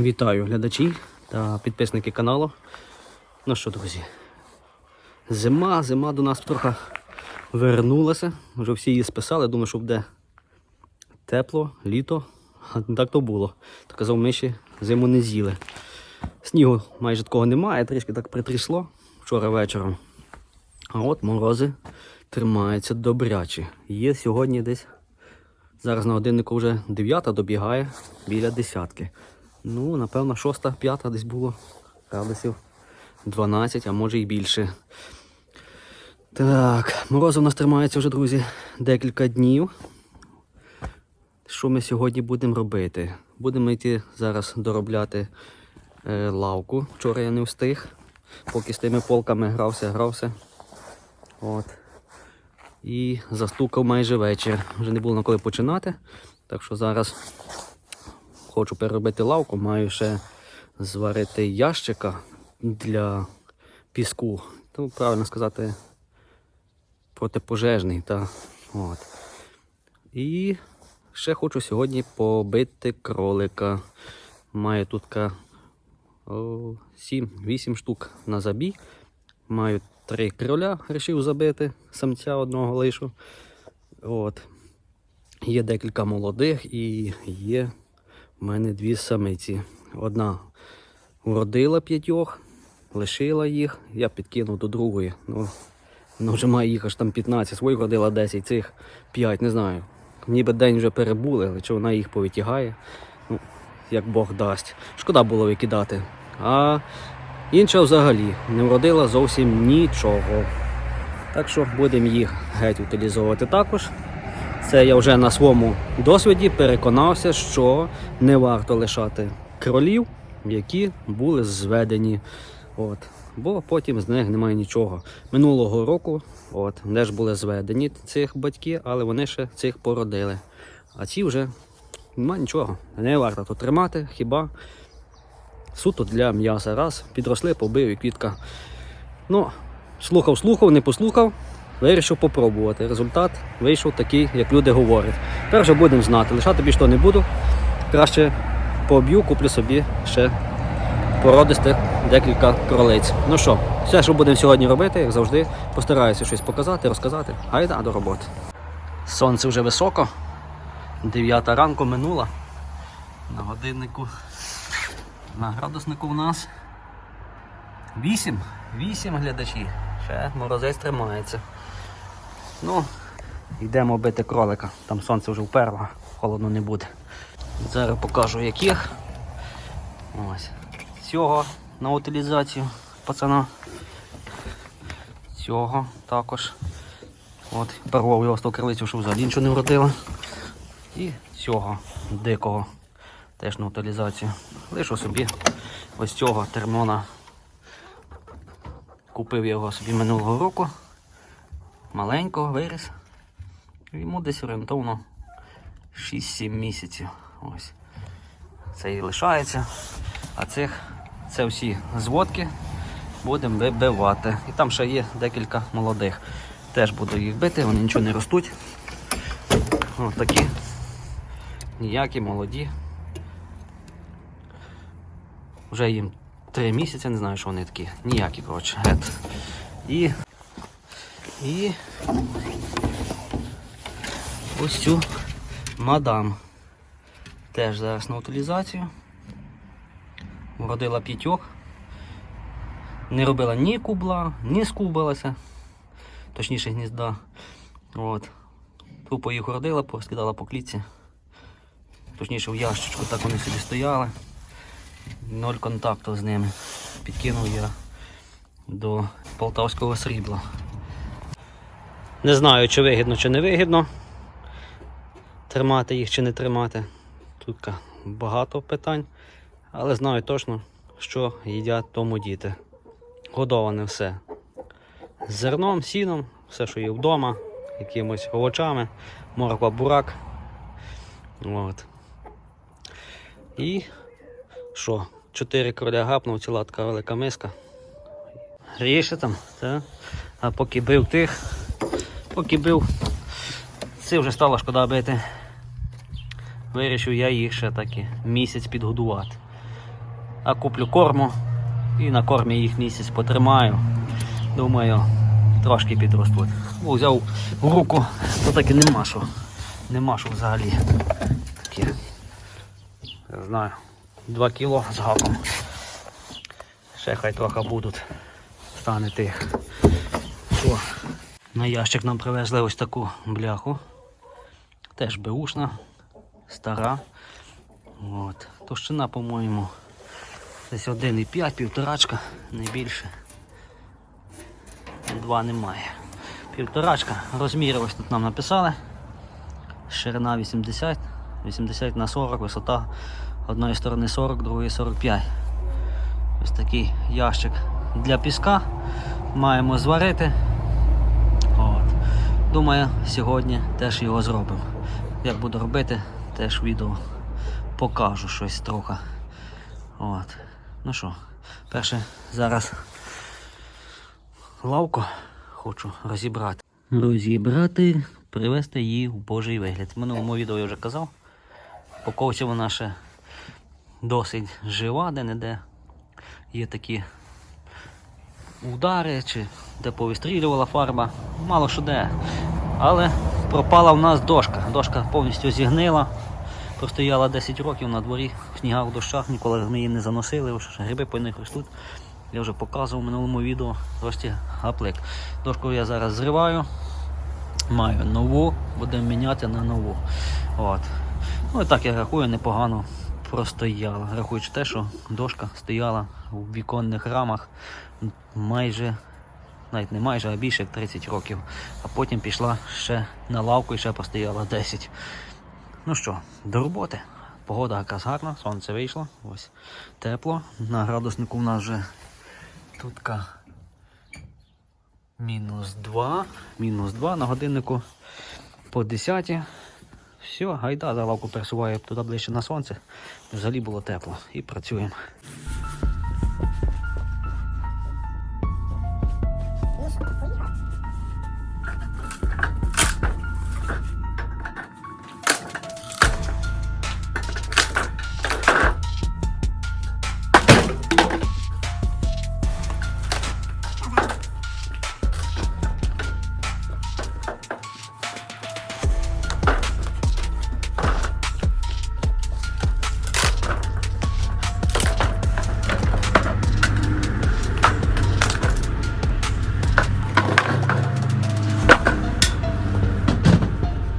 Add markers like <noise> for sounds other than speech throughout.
Вітаю глядачі та підписники каналу. Ну що, друзі, зима, зима до нас трохи вернулася. Вже всі її списали, думаю, що буде тепло, літо. А так то було. То казав, ми ще зиму не з'їли. Снігу майже такого немає, трішки так притрісло вчора вечором. А от морози тримаються добрячі. Є сьогодні десь. Зараз на годиннику вже 9 добігає біля десятки. Ну, напевно, 6-5 десь було градусів 12, а може і більше. Так, морози у нас тримаються вже, друзі, декілька днів. Що ми сьогодні будемо робити? Будемо йти зараз доробляти е, лавку. Вчора я не встиг, поки з тими полками грався, грався. От. І застукав майже вечір. Вже не було на коли починати. Так що зараз хочу переробити лавку, маю ще зварити ящика для піску. Ну, правильно сказати, протипожежний. Та, от. І ще хочу сьогодні побити кролика. Маю тут 7-8 штук на забій. Маю три кроля, вирішив забити, самця одного лишу. От. Є декілька молодих і є в мене дві самиці. Одна уродила п'ятьох, лишила їх, я підкинув до другої. Ну, ну вже має їх аж там 15, свої родила 10, цих 5, не знаю. Ніби день вже перебули, але чи вона їх повитягає, ну, як Бог дасть. Шкода було викидати. А інша взагалі не вродила зовсім нічого. Так що будемо їх геть утилізовувати також. Це я вже на своєму досвіді переконався, що не варто лишати кролів, які були зведені. От. Бо потім з них немає нічого. Минулого року от, теж були зведені цих батьки, але вони ще цих породили. А ці вже немає нічого. Не варто тут тримати, хіба суто для м'яса. Раз, підросли, побив і квітка. Ну, слухав, слухав, не послухав. Вирішив попробувати. Результат вийшов такий, як люди говорять. Тепер вже будемо знати. Лишати більше не буду. Краще поб'ю, куплю собі ще породистих декілька кролиць. Ну що, все, що будемо сьогодні робити, як завжди, постараюся щось показати, розказати. Гайда до роботи. Сонце вже високо. 9 ранку минула. На годиннику. На градуснику у нас 8. 8 глядачі. Ще морозець тримається. Ну, йдемо бити кролика. Там сонце вже вперло, холодно не буде. Зараз покажу яких. Ось. Цього на утилізацію пацана. Цього також. От, порвав його з того крилицю, що взагалі нічого не вродило. І цього дикого теж на утилізацію. Лишу собі ось цього термона. Купив я його собі минулого року. Маленького виріс. Йому десь орієнтовно 6-7 місяців. Ось. Це і лишається. А цих це всі зводки будемо вибивати. І там ще є декілька молодих. Теж буду їх бити, вони нічого не ростуть. Ось такі. Ніякі молоді. Вже їм 3 місяці, не знаю, що вони такі. Ніякі, коротше. І. І. Ось цю мадам. Теж зараз на утилізацію. Вродила п'ятьох. Не робила ні кубла, ні скубилася. Точніше гнізда. От. Тупо їх родила, порозкидала по клітці. Точніше в ящичку, так вони собі стояли. Ноль контакту з ними. Підкинув я до полтавського срібла. Не знаю, чи вигідно, чи не вигідно тримати їх чи не тримати. Тут багато питань, але знаю точно, що їдять тому діти. Годоване все. Зерном, сіном, все, що є вдома, якимось овочами, морква, бурак. От. І що? Чотири кроля гапнув, ціла така велика миска. Гріше там, так? А поки бив тих, поки бив, це вже стало шкода бити. Вирішив я їх ще таки місяць підгодувати. а куплю корму і на кормі їх місяць потримаю. Думаю, трошки підростуть. Бо взяв в руку, то таки нема що. Нема що взагалі. Такі, я знаю, 2 кіло з гаком. Ще хай трохи будуть. Стане тих. Що? На ящик нам привезли ось таку бляху. Теж беушна, стара. От. Товщина, по-моєму, десь 1,5, півторачка, не більше. Два немає. Півторачка. Розміри ось тут нам написали. Ширина 80, 80 на 40, висота одної сторони 40, другої 45. Ось такий ящик для піска. Маємо зварити. Думаю, сьогодні теж його зробимо. Як буду робити, теж відео покажу щось трохи. От. Ну що, перше зараз лавку хочу розібрати. Розібрати, привести її в божий вигляд. В минулому відео я вже казав. По ковці вона ще досить жива, де-не-де. Є такі удари, чи де повистрілювала фарба, мало що де. Але пропала в нас дошка. Дошка повністю зігнила. Простояла 10 років на дворі, в снігах, в дощах, ніколи ми її не заносили, гриби по них ростуть. Я вже показував в минулому відео рості гаплик. Дошку я зараз зриваю, маю нову, будемо міняти на нову. От. Ну і так я рахую, непогано простояла. Рахуючи те, що дошка стояла у віконних рамах майже, навіть не майже, а більше як 30 років. А потім пішла ще на лавку і ще постояла 10. Ну що, до роботи. Погода якраз гарна, сонце вийшло, ось тепло. На градуснику в нас вже тутка мінус 2, мінус 2 на годиннику по 10. Все, гайда, за лавку пересуваю туди ближче на сонце. Взагалі було тепло і працюємо.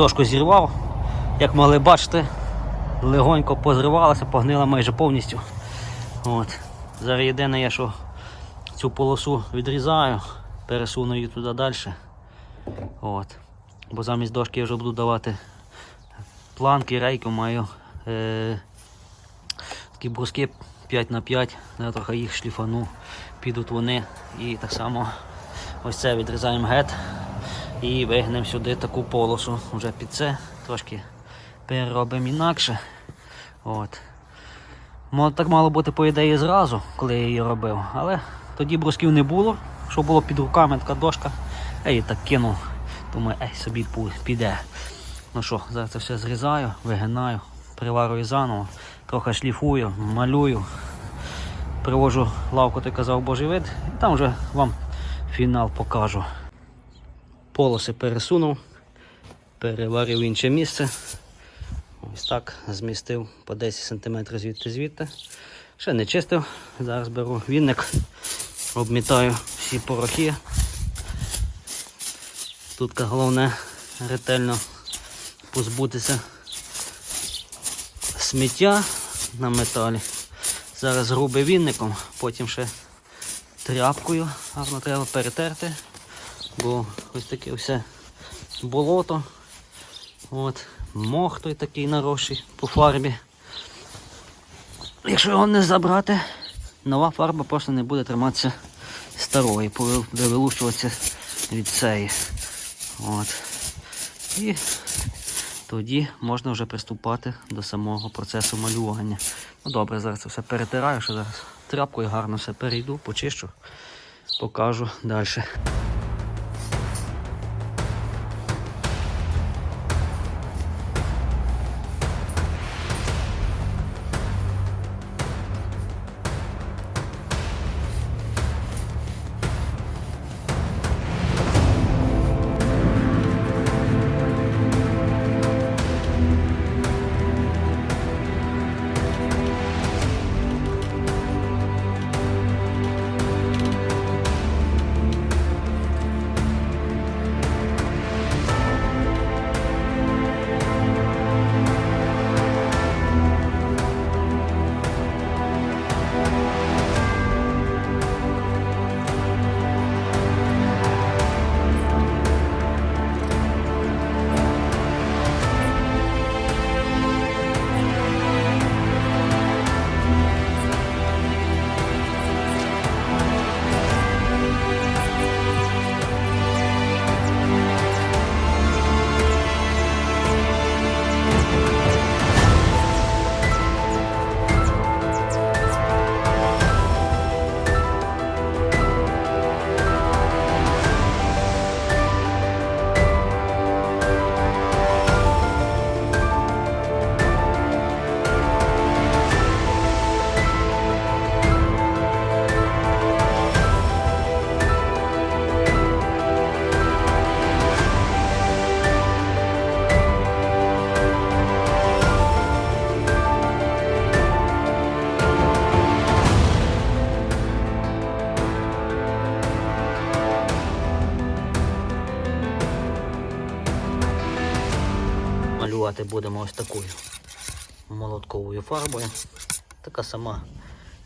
Дошку зірвав, як могли бачити, легонько позривалася, погнила майже повністю. От. Зараз єдине є, що цю полосу відрізаю, пересуну її туди далі. От. Бо замість дошки я вже буду давати планки, рейку маю е, такі бруски 5х5, я трохи їх шліфану, підуть вони і так само ось це відрізаємо гет і вигнемо сюди таку полосу вже під це, трошки переробимо інакше. От. Так мало бути по ідеї зразу, коли я її робив, але тоді брусків не було, що було під руками така дошка. Я її так кинув. Думаю, ей, собі піде. Ну що, зараз це все зрізаю, вигинаю, приварую заново, трохи шліфую, малюю. Привожу лавку, ти казав Божий вид, і там вже вам фінал покажу. Полоси пересунув, переварив інше місце. Ось так змістив по 10 см звідти звідти. Ще не чистив. Зараз беру вінник, обмітаю всі порохи. Тут головне ретельно позбутися сміття на металі. Зараз грубим вінником, потім ще тряпкою гарно треба перетерти, бо ось таке все болото. От, мох той такий наросший по фарбі. Якщо його не забрати, нова фарба просто не буде триматися старої, буде вилущуватися від цієї. От. І тоді можна вже приступати до самого процесу малювання. Ну добре, зараз це все перетираю, що зараз тряпкою гарно все перейду, почищу, покажу далі. Фарбувати будемо ось такою молотковою фарбою. Така сама,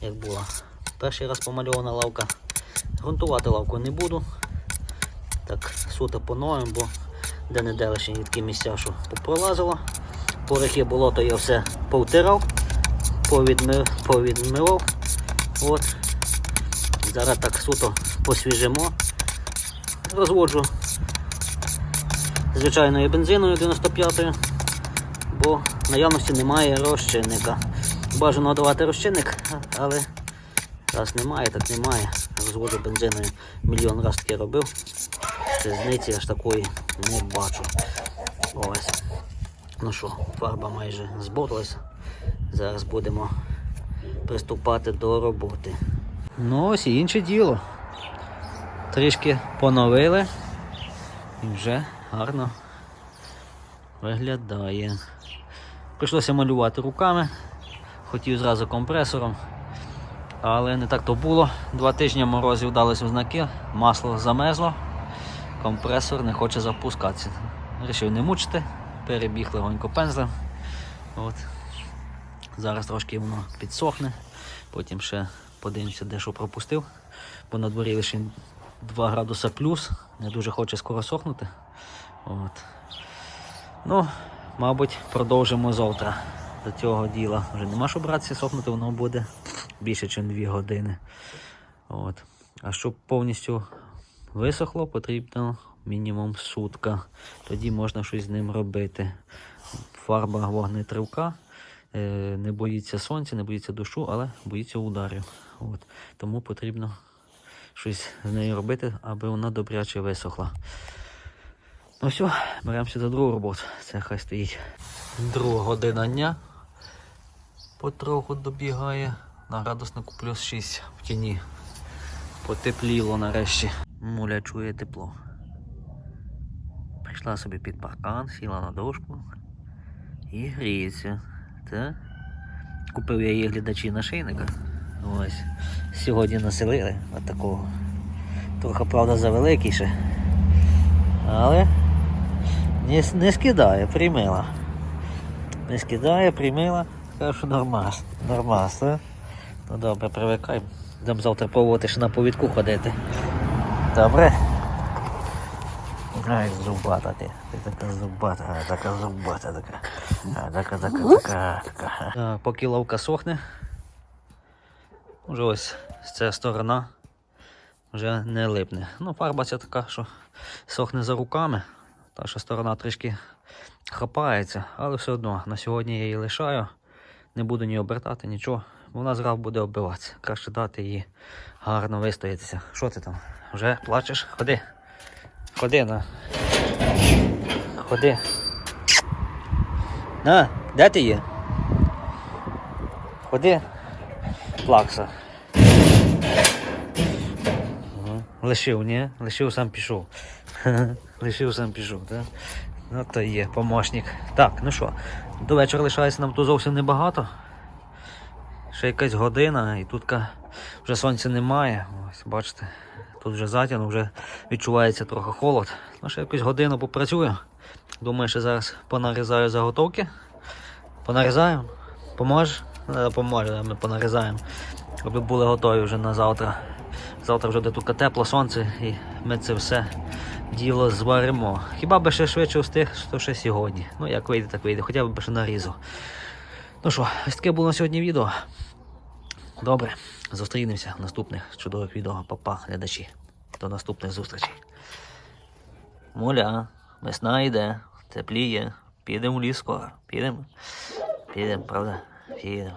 як була перший раз помальована лавка. Грунтувати лавку не буду. Так, суто по новим, бо де не лише є такі місця, що пролазило. Порохи болото я все повтирав, повідми, повідмивав. От. Зараз так суто посвіжимо. Розводжу звичайною бензиною 95-ю, бо наявності немає розчинника. Бажано давати розчинник, але раз немає, так немає. Розводжу бензиною мільйон разів таке робив. Різниці аж такої не бачу. Ось. Ну що, фарба майже зборилася. Зараз будемо приступати до роботи. Ну ось і інше діло. Трішки поновили і вже гарно виглядає. Прийшлося малювати руками, хотів зразу компресором, але не так то було. Два тижні морозів дались у знаки, масло замерзло, компресор не хоче запускатися. Рішив не мучити, перебіг легонько пензлем. От. Зараз трошки воно підсохне, потім ще подивимося, де що пропустив, бо на дворі лише 2 градуса плюс, не дуже хоче скоро сохнути. От. Ну, мабуть, продовжимо завтра до цього діла. Вже нема що братися, сохнути воно буде більше, ніж 2 години. От. А щоб повністю висохло, потрібно мінімум сутка. Тоді можна щось з ним робити. Фарба вогнетривка. е, Не боїться сонця, не боїться дощу, але боїться ударів. От. Тому потрібно щось з нею робити, аби вона добряче висохла. Ну все, беремося за другу роботу. Це хай стоїть. Друга година дня. Потроху добігає. На градуснику плюс 6 в тіні. Потепліло нарешті. Муля чує тепло. Прийшла собі під паркан, сіла на дошку і гріється. Та? Купив я її глядачі нашийника. Ось. Сьогодні населили от такого. Трохи, правда, завеликий ще. Але не, не скидає, приймила. Не скидає, приймила. Каже, що нормас. Нормас, так? Ну добре, привикай. Будемо завтра пробувати ще на повідку ходити. Добре? Ай, зубата ти. Ти така зубата, а, така зубата така. А, така, така, така, така. Так, поки лавка сохне. Вже ось з ця сторона вже не липне. Ну, фарба ця така, що сохне за руками. Та сторона трішки хапається, але все одно на сьогодні я її лишаю. Не буду ні обертати, нічого. Вона зразу буде оббиватися. Краще дати їй гарно вистоятися. Що ти там? Вже плачеш? Ходи. Ходи на. Ходи. На, де ти є? Ходи. Плакса. Лишив, ні? Лишив сам пішов. <laughs> Лишив сам пішов, так? Ну то є, помощник. Так, ну що, до вечора лишається нам тут зовсім небагато. Ще якась година і тут вже сонця немає. Ось, бачите, тут вже затягну, вже відчувається трохи холод. Ну, ще якусь годину попрацюю. Думаю, що зараз понарізаю заготовки. Е, Поможе, а ми понарізаємо. Аби були готові вже на завтра. Завтра вже буде тут тепло сонце і ми це все діло зваримо. Хіба би ще швидше встиг, то ще сьогодні. Ну як вийде, так вийде, хоча б ще нарізав. Ну що, ось таке було на сьогодні відео. Добре, зустрінемося в наступних чудових відео. Папа, глядачі. До наступних зустрічей. Муля, весна йде, тепліє. Підемо в ліс скоро. Підемо. Підемо, правда? Підемо.